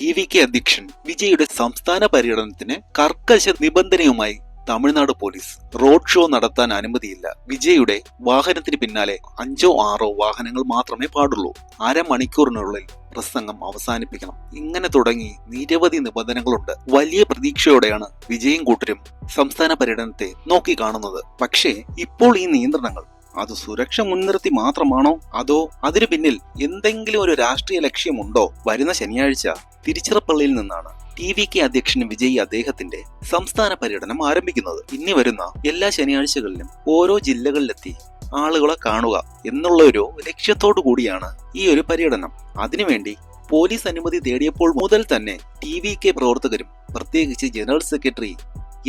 T V K അധ്യക്ഷൻ വിജയുടെ സംസ്ഥാന പര്യടനത്തിന് കർക്കശ നിബന്ധനയുമായി തമിഴ്നാട് പോലീസ് റോഡ് ഷോ നടത്താൻ അനുമതിയില്ല. വിജയുടെ വാഹനത്തിന് പിന്നാലെ അഞ്ചോ ആറോ വാഹനങ്ങൾ മാത്രമേ പാടുള്ളൂ. അരമണിക്കൂറിനുള്ളിൽ പ്രസംഗം അവസാനിപ്പിക്കണം. ഇങ്ങനെ തുടങ്ങി നിരവധി നിബന്ധനകളുണ്ട്. വലിയ പ്രതീക്ഷയോടെയാണ് വിജയും കൂട്ടരും സംസ്ഥാന പര്യടനത്തെ നോക്കി കാണുന്നത്. പക്ഷേ ഇപ്പോൾ ഈ നിയന്ത്രണങ്ങൾ അത് സുരക്ഷ മുൻനിർത്തി മാത്രമാണോ? അതോ അതിനു പിന്നിൽ എന്തെങ്കിലും ഒരു രാഷ്ട്രീയ ലക്ഷ്യമുണ്ടോ? വരുന്ന ശനിയാഴ്ച തിരുച്ചിറപ്പള്ളിയിൽ നിന്നാണ് ടി വി കെ അധ്യക്ഷൻ വിജയ് അദ്ദേഹത്തിന്റെ സംസ്ഥാന പര്യടനം ആരംഭിക്കുന്നത്. ഇനി വരുന്ന എല്ലാ ശനിയാഴ്ചകളിലും ഓരോ ജില്ലകളിലെത്തി ആളുകളെ കാണുക എന്നുള്ള ഒരു ലക്ഷ്യത്തോടു കൂടിയാണ് ഈ ഒരു പര്യടനം. അതിനുവേണ്ടി പോലീസ് അനുമതി തേടിയപ്പോൾ മുതൽ തന്നെ ടി വി കെ പ്രവർത്തകരും പ്രത്യേകിച്ച് ജനറൽ സെക്രട്ടറി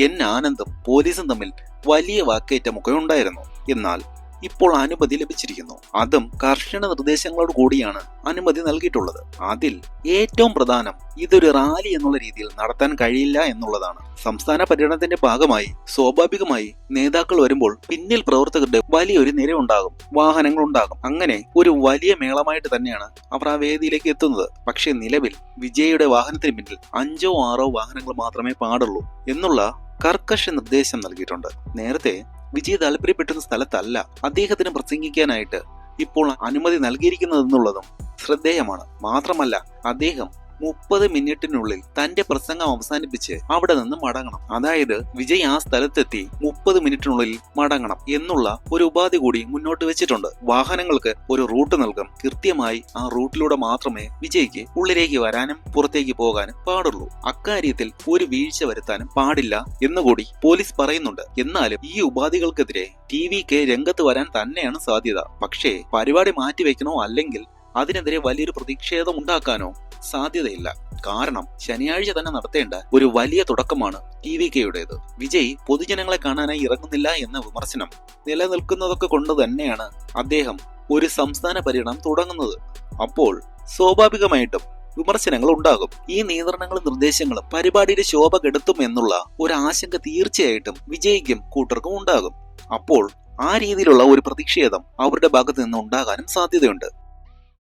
എൻ ആനന്ദും പോലീസും തമ്മിൽ വലിയ വാക്കേറ്റമൊക്കെ ഉണ്ടായിരുന്നു. എന്നാൽ ഇപ്പോൾ അനുമതി ലഭിച്ചിരിക്കുന്നു. അതും കർശന നിർദ്ദേശങ്ങളോട് കൂടിയാണ് അനുമതി നൽകിയിട്ടുള്ളത്. അതിൽ ഏറ്റവും പ്രധാനം ഇതൊരു റാലി എന്നുള്ള രീതിയിൽ നടത്താൻ കഴിയില്ല എന്നുള്ളതാണ്. സംസ്ഥാന പര്യടനത്തിന്റെ ഭാഗമായി സ്വാഭാവികമായി നേതാക്കൾ വരുമ്പോൾ പിന്നിൽ പ്രവർത്തകരുടെ വലിയൊരു നിര ഉണ്ടാകും വാഹനങ്ങൾ ഉണ്ടാകും അങ്ങനെ ഒരു വലിയ മേളമായിട്ട് തന്നെയാണ് അവർ ആ വേദിയിലേക്ക് എത്തുന്നത്. പക്ഷേ നിലവിൽ വിജയയുടെ വാഹനത്തിന് പിന്നിൽ അഞ്ചോ ആറോ വാഹനങ്ങൾ മാത്രമേ പാടുള്ളൂ എന്നുള്ള കർക്കശ നിർദ്ദേശം നൽകിയിട്ടുണ്ട്. നേരത്തെ വിജയ് താല്പര്യപ്പെട്ടിരുന്ന സ്ഥലത്തല്ല അദ്ദേഹത്തിന് പ്രസംഗിക്കാനായിട്ട് ഇപ്പോൾ അനുമതി നൽകിയിരിക്കുന്നതെന്നുള്ളതും ശ്രദ്ധേയമാണ്. മാത്രമല്ല അദ്ദേഹം മുപ്പത് മിനിറ്റിനുള്ളിൽ തന്റെ പ്രസംഗം അവസാനിപ്പിച്ച് അവിടെ നിന്ന് മടങ്ങണം. അതായത് വിജയ് ആ സ്ഥലത്തെത്തി മുപ്പത് മിനിറ്റിനുള്ളിൽ മടങ്ങണം എന്നുള്ള ഒരു ഉപാധി കൂടി മുന്നോട്ട് വെച്ചിട്ടുണ്ട്. വാഹനങ്ങൾക്ക് ഒരു റൂട്ട് നൽകും കൃത്യമായി ആ റൂട്ടിലൂടെ മാത്രമേ വിജയ്ക്ക് ഉള്ളിലേക്ക് വരാനും പുറത്തേക്ക് പോകാനും പാടുള്ളൂ. അക്കാര്യത്തിൽ ഒരു വീഴ്ച വരുത്താനും പാടില്ല എന്നുകൂടി പോലീസ് പറയുന്നുണ്ട്. എന്നാലും ഈ ഉപാധികൾക്കെതിരെ ടി വി കെ രംഗത്ത് വരാൻ തന്നെയാണ് സാധ്യത. പക്ഷേ പരിപാടി മാറ്റിവെക്കണോ അല്ലെങ്കിൽ അതിനെതിരെ വലിയൊരു പ്രതിഷേധം ഉണ്ടാക്കാനോ സാധ്യതയില്ല. കാരണം ശനിയാഴ്ച തന്നെ നടത്തേണ്ട ഒരു വലിയ തുടക്കമാണ് ടി വി കെയുടേത്. വിജയ് പൊതുജനങ്ങളെ കാണാനായി ഇറങ്ങുന്നില്ല എന്ന വിമർശനം നിലനിൽക്കുന്നതൊക്കെ കൊണ്ട് തന്നെയാണ് അദ്ദേഹം ഒരു സംസ്ഥാന പര്യടനം തുടങ്ങുന്നത്. അപ്പോൾ സ്വാഭാവികമായിട്ടും വിമർശനങ്ങൾ ഉണ്ടാകും. ഈ നിയന്ത്രണങ്ങളും നിർദ്ദേശങ്ങളും പരിപാടിയുടെ ശോഭ കെടുത്തും എന്നുള്ള ഒരു ആശങ്ക തീർച്ചയായിട്ടും വിജയിക്കും കൂട്ടർക്കും ഉണ്ടാകും. അപ്പോൾ ആ രീതിയിലുള്ള ഒരു പ്രതിഷേധം അവരുടെ ഭാഗത്ത് നിന്ന് ഉണ്ടാകാനും സാധ്യതയുണ്ട്.